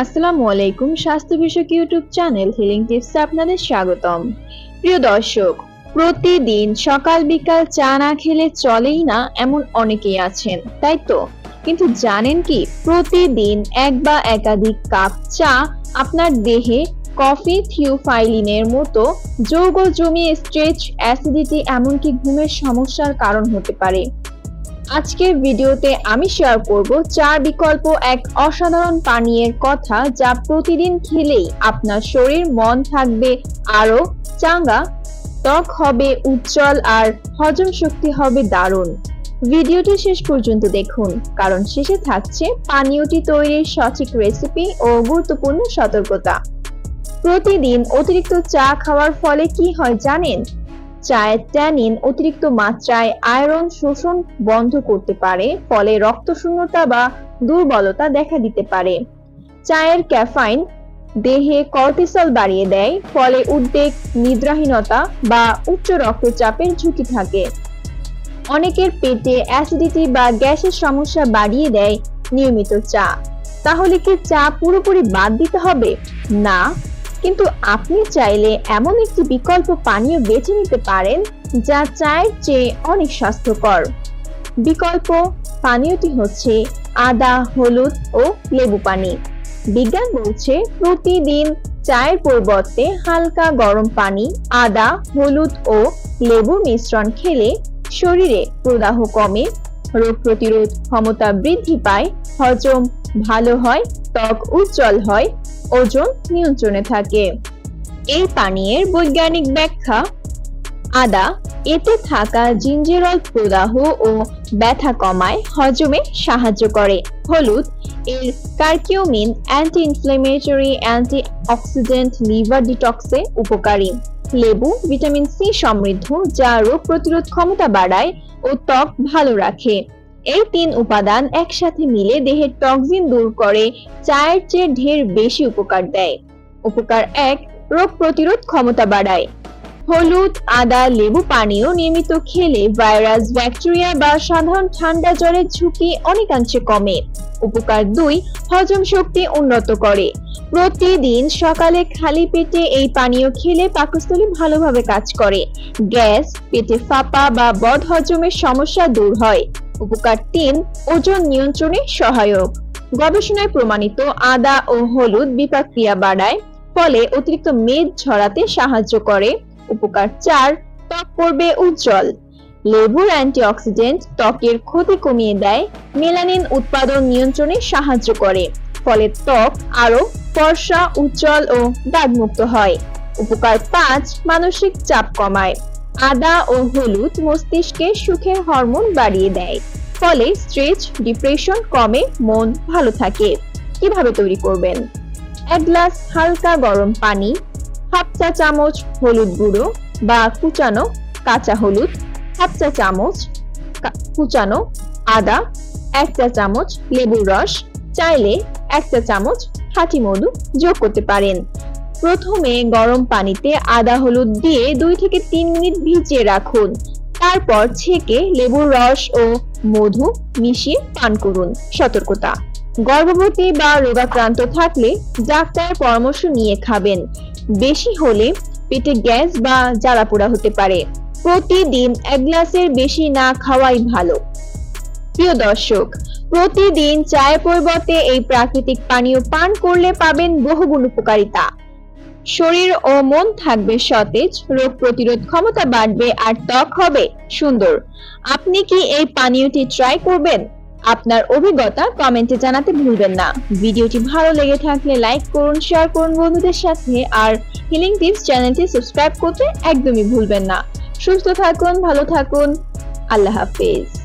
আসসালামু আলাইকুম স্বাস্থ্য বিষয়ক ইউটিউব চ্যানেল হিলিং টিপসে আপনাদের স্বাগতম। প্রিয় দর্শক, প্রতিদিন সকাল বিকাল চা না খেলে চলেই না এমন অনেকেই আছেন, তাই তো? কিন্তু জানেন কি, প্রতিদিন এক বা একাধিক কাপ চা আপনার দেহে কফি থিওফাইলিনের মতো যৌগ জমিয়ে স্ট্রেচ অ্যাসিডিটি এমনকি ঘুমের সমস্যার কারণ হতে পারে। আজকের ভিডিওতে আমি শেয়ার করব চার বিকল্প এক অসাধারণ পানীয়ের কথা যা প্রতিদিন খেলেই আপনার শরীর, মন থাকবে আরও চাঙ্গা। ত্বক হবে উজ্জ্বল আর হজম শক্তি হবে দারুণ। ভিডিওটি শেষ পর্যন্ত দেখুন, কারণ শেষে থাকছে পানীয়টি তৈরির সঠিক রেসিপি ও গুরুত্বপূর্ণ সতর্কতা। প্রতিদিন অতিরিক্ত চা খাওয়ার ফলে কি হয় জানেন? চায়ের ট্যানিন অতিরিক্ত মাত্রায় আয়রন শোষণ বন্ধ করতে পারে, ফলে রক্তশূন্যতা বা দুর্বলতা দেখা দিতে পারে। চায়ের ক্যাফাইন দেহে কর্টিসল বাড়িয়ে দেয়, ফলে উদ্বেগ, নিদ্রাহীনতা বা উচ্চ রক্তচাপের ঝুঁকি থাকে। অনেকের পেটে অ্যাসিডিটি বা গ্যাসের সমস্যা বাড়িয়ে দেয় নিয়মিত চা। তাহলে কি চা পুরোপুরি বাদ দিতে হবে? না। কিন্তু আপনি চাইলে এমন একটি বিকল্প পানীয় বেছে নিতে পারেন যা চায়ের চেয়ে অনেক স্বাস্থ্যকর। বিকল্প পানীয়টি হচ্ছে আদা, হলুদ ও লেবু পানি। বিজ্ঞান বলছে প্রতিদিন চায়ের পরিবর্তে হালকা গরম পানি, আদা, হলুদ ও লেবুর মিশ্রণ খেলে শরীরে প্রদাহ কমে, রোগ প্রতিরোধ ক্ষমতা বৃদ্ধি পায়, হজম ভালো হয়, ত্বক উজ্জ্বল হয় ওজন নিয়ন্ত্রণে থাকে। এই পানীয়ের বৈজ্ঞানিক ব্যাখ্যা, আদা, এতে থাকা জিঞ্জেরল প্রদাহ ও ব্যথা কমায়, হজমে সাহায্য করে। হলুদ, এর curcumin anti inflammatory antioxidant liver ডিটক্সে উপকারী। লেবু, ভিটামিন সি সমৃদ্ধ যা রোগ প্রতিরোধ ক্ষমতা বাড়ায় ও ত্বক ভালো রাখে। এই তিন উপাদান একসাথে মিলে দেহের টক্সিন দূর করে, চায়ের চেয়ে ঢের বেশি উপকার দেয়। উপকার এক, রোগ প্রতিরোধ ক্ষমতা বাড়ায়। হলুদ, আদা, লেবু পানীয় নিয়মিত খেলে ভাইরাস, ব্যাকটেরিয়া বা সাধারণ ঠান্ডা জ্বরের ঝুঁকি অনেকাংশে কমে। উপকার দুই, হজম শক্তি উন্নত করে। প্রতিদিন সকালে খালি পেটে এই পানীয় খেলে পাকস্থলী ভালোভাবে কাজ করে। গ্যাস, পেটে ফাঁপা বা বদ হজমের সমস্যা দূর হয়। উপকার তিন, ওজন নিয়ন্ত্রণে সহায়ক। গবেষণায় প্রমাণিত আদা ও হলুদ বিপাক ক্রিয়া বাড়ায়, ফলে অতিরিক্ত মেদ ঝরাতে সাহায্য করে। উপকার চার, ত্বক করবে উজ্জ্বল। লেবুর অ্যান্টিঅক্সিডেন্ট ত্বকের ক্ষতি কমিয়ে দেয়, মেলানিন উৎপাদন নিয়ন্ত্রণে সাহায্য করে, ফলে ত্বক আরও ফর্সা, উজ্জ্বল ও দাগমুক্ত হয়। উপকার পাঁচ, মানসিক চাপ কমায়। আদা ও হলুদ মস্তিষ্কে সুখের হরমোন বাড়িয়ে দেয়। ফলে স্ট্রেচ, ডিপ্রেশন, কমে মন ভালো থাকে। কীভাবে তৈরি করবেন? এক গ্লাস হালকা গরম পানি, হাফ চা চামচ হলুদ গুঁড়ো বা কুচানো কাঁচা হলুদ, হাফ চা চামচ কুচানো আদা, এক চা চামচ লেবুর রস, চাইলে এক চা চামচ খাঁটি মধু যোগ করতে পারেন। প্রথমে গরম পানিতে আদা হলুদ দিয়ে দুই থেকে তিন মিনিট ভিজিয়ে রাখুন। তারপর ছেঁকে লেবুর রস ও মধু মিশিয়ে পান করুন। সতর্কতা। গর্ভবতী বা রোগাক্রান্ত থাকলে ডাক্তারের পরামর্শ নিয়ে খাবেন। বেশি হলে পেটে গ্যাস বা জ্বালা পোড়া হতে পারে। প্রতিদিন এক গ্লাসের বেশি না খাওয়াই ভালো। প্রিয় দর্শক, প্রতিদিন চায়ের পরিবর্তে এই প্রাকৃতিক পানীয় পান করলে পাবেন বহুগুণ উপকারিতা। শরীর ও মন থাকবে সতেজ, রোগ প্রতিরোধ ক্ষমতা বাড়বে আর ত্বক হবে সুন্দর। আপনি কি এই পানীয়টি ট্রাই করবেন? আপনার অভিজ্ঞতা কমেন্টে জানাতে ভুলবেন না। ভিডিওটি ভালো লেগে থাকলে লাইক করুন শেয়ার করুন বন্ধুদের সাথে আর হিলিং টিপস চ্যানেলটি সাবস্ক্রাইব করতে একদমই ভুলবেন না। সুস্থ থাকুন, ভালো থাকুন। আল্লাহ হাফেজ।